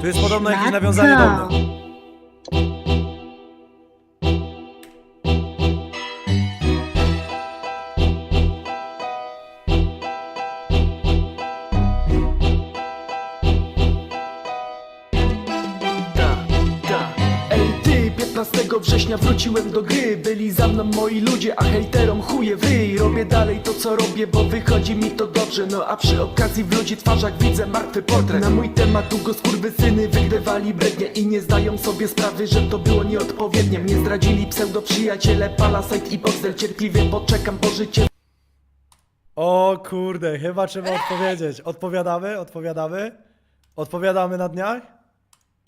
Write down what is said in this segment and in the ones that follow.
Tu jest podobno jakieś nawiązanie do mnie. Września wróciłem do gry Byli za mną moi ludzie, a hejterom chuje w ryj Robię dalej to co robię, bo wychodzi mi to dobrze No a przy okazji w ludzi twarzach widzę martwy portret Na mój temat długo skurwysyny wygrywali brednie I nie zdają sobie sprawy, że to było nieodpowiednie Mnie zdradzili pseudo przyjaciele, Palasite i Boxdel Cierpliwie poczekam po życie O kurde, chyba trzeba odpowiedzieć. Odpowiadamy? Odpowiadamy? Odpowiadamy na dniach?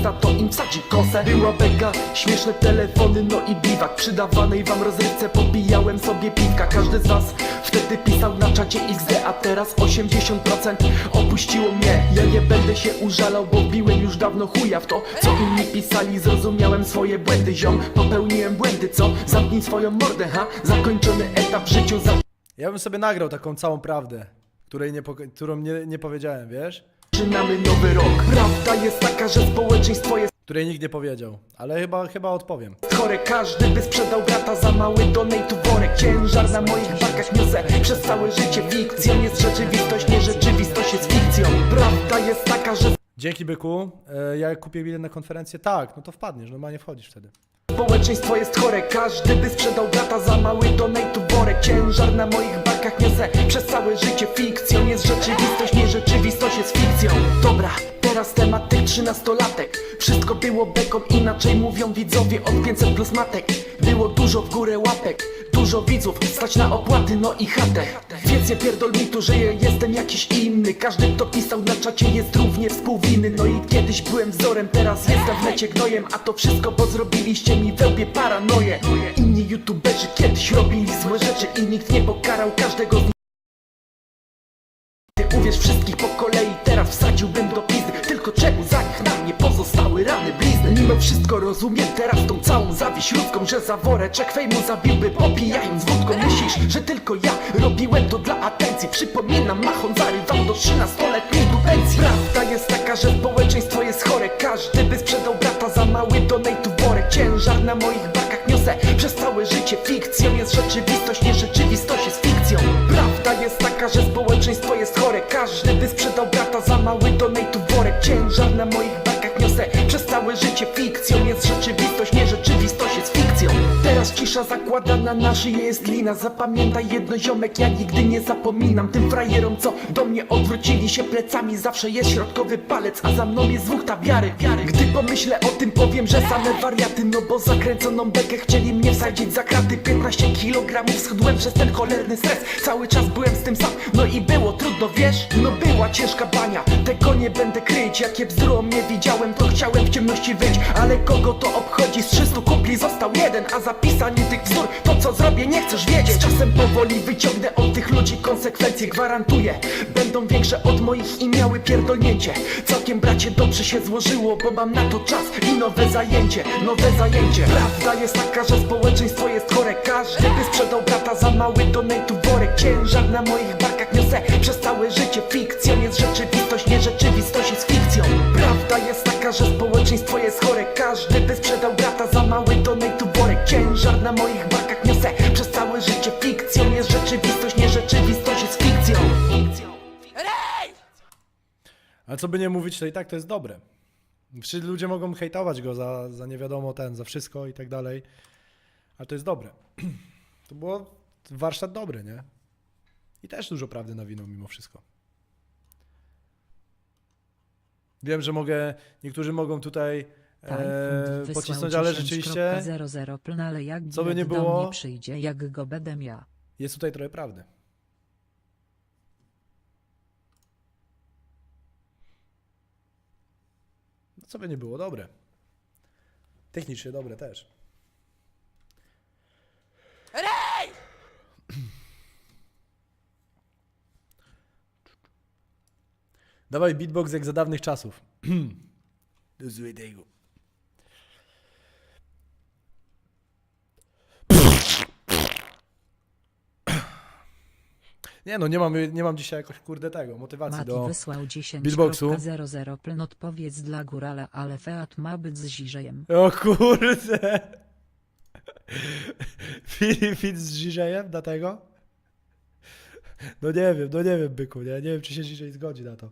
Za to im wsadzi kosę Była beka, śmieszne telefony, no i biwak Przydawanej wam rozrywce pobijałem sobie piwka Każdy z was wtedy pisał na czacie XD A teraz 80% opuściło mnie Ja nie będę się użalał, bo biłem już dawno chuja w to Co inni pisali, zrozumiałem swoje błędy Ziom, popełniłem błędy, co? Zamknij swoją mordę, ha? Zakończony etap w życiu, za Ja bym sobie nagrał taką całą prawdę, której nie, którą nie, nie powiedziałem, wiesz? Zaczynamy nowy rok Prawda jest taka, że społeczeństwo jest Której nikt nie powiedział, ale chyba, chyba odpowiem. chore Każdy by sprzedał brata za mały donate worek Ciężar na moich barkach niosę Przez całe życie fikcją jest rzeczywistość Nie rzeczywistość jest fikcją Prawda jest taka, że Dzięki byku. E, ja kupię bilet na konferencję? Tak, no to wpadniesz, normalnie wchodzisz wtedy. społeczeństwo jest chore Każdy by sprzedał brata za mały donate worek Ciężar na moich barkach niosę Przez całe życie fikcją. Jest rzeczywistość Nie rzeczywistość jest fikcją. Dobra, teraz temat tych trzynastolatek. Wszystko było beką, inaczej mówią widzowie Od 500 plus matek. Było dużo w górę łapek Dużo widzów, stać na opłaty, no i chatę. Więc nie pierdol mi tu, że jestem jakiś inny. Każdy kto pisał na czacie jest równie współwinny. No i kiedyś byłem wzorem, teraz jestem w necie gnojem. A to wszystko, bo zrobiliście mi we łbie paranoję. Inni youtuberzy kiedyś robili złe rzeczy I nikt nie pokarał każdego z nich. Uwierz wszystkich po kolei, teraz wsadziłbym do pozostały rany blizny. Mimo wszystko rozumiem teraz tą całą zawiść ludzką Że za woreczek fejmu zabiłby popijając wódką Myślisz, że tylko ja robiłem to dla atencji. Przypominam, machon zarywał do 13-letniej dupencji Prawda jest taka, że społeczeństwo jest chore. Każdy by sprzedał brata za mały donate worek. Ciężar na moich barkach niosę przez całe życie. Fikcją jest rzeczywistość, nie rzeczywistość Cisza zakładana na szyję jest lina. Zapamiętaj jedno ziomek, ja nigdy nie zapominam. Tym frajerom, co do mnie odwrócili się plecami Zawsze jest środkowy palec, a za mną jest dwóch tabiary Gdy pomyślę o tym, powiem, że same wariaty No bo zakręconą bekę chcieli mnie wsadzić za kraty. 15 kg schudłem przez ten cholerny stres. Cały czas byłem z tym sam, no i było trudno, wiesz? No była ciężka bania, tego nie będę kryć. Jakie bzduro mnie widziałem, to chciałem w ciemności wyć Ale kogo to obchodzi, z 300 kupli został jeden A za pisanie tych bzdur, to co zrobię nie chcesz wiedzieć. Z czasem powoli wyciągnę od tych ludzi konsekwencje Gwarantuję, będą większe od moich i miały pierdolnięcie. Całkiem bracie dobrze się złożyło, bo mam na to czas i nowe zajęcie Nowe zajęcie. Prawda jest taka, że społeczeństwo jest chore. Każdy by sprzedał brata za mały donate worek. Ciężar na moich barkach niosę przez całe życie. Fikcją jest rzeczywistość, nie rzeczywistość jest fikcją. Prawda jest taka, że społeczeństwo jest chore. Każdy by sprzedał brata na moich barkach niosę przez całe życie Fikcją jest rzeczywistość, nie rzeczywistość jest fikcją Ale co by nie mówić, to i tak to jest dobre. Wszyscy ludzie mogą hejtować go za, za nie wiadomo ten, za wszystko i tak dalej. Ale to jest dobre. To było warsztat dobry, nie? I też dużo prawdy nawinął mimo wszystko. Wiem, że mogę, niektórzy mogą tutaj e, pocisnąć, ale rzeczywiście 00 pln, ale jak Co by nie do było- mnie przyjdzie, jak go będę ja. jest tutaj trochę prawdy. No co by nie było, dobre. Technicznie dobre też. Dawaj beatbox jak za dawnych czasów. Do złego. Nie no, nie mam, nie mam dzisiaj jakoś kurde tego, motywacji Mati do... wysłał 10.00 beatboxu. pln odpowiedz dla górala, ale Feat ma być z Ziżejem. O kurde! Filip Fit z Żyżejem na tego? No nie wiem, no nie wiem byku, nie, nie wiem czy się Żyżej zgodzi na to.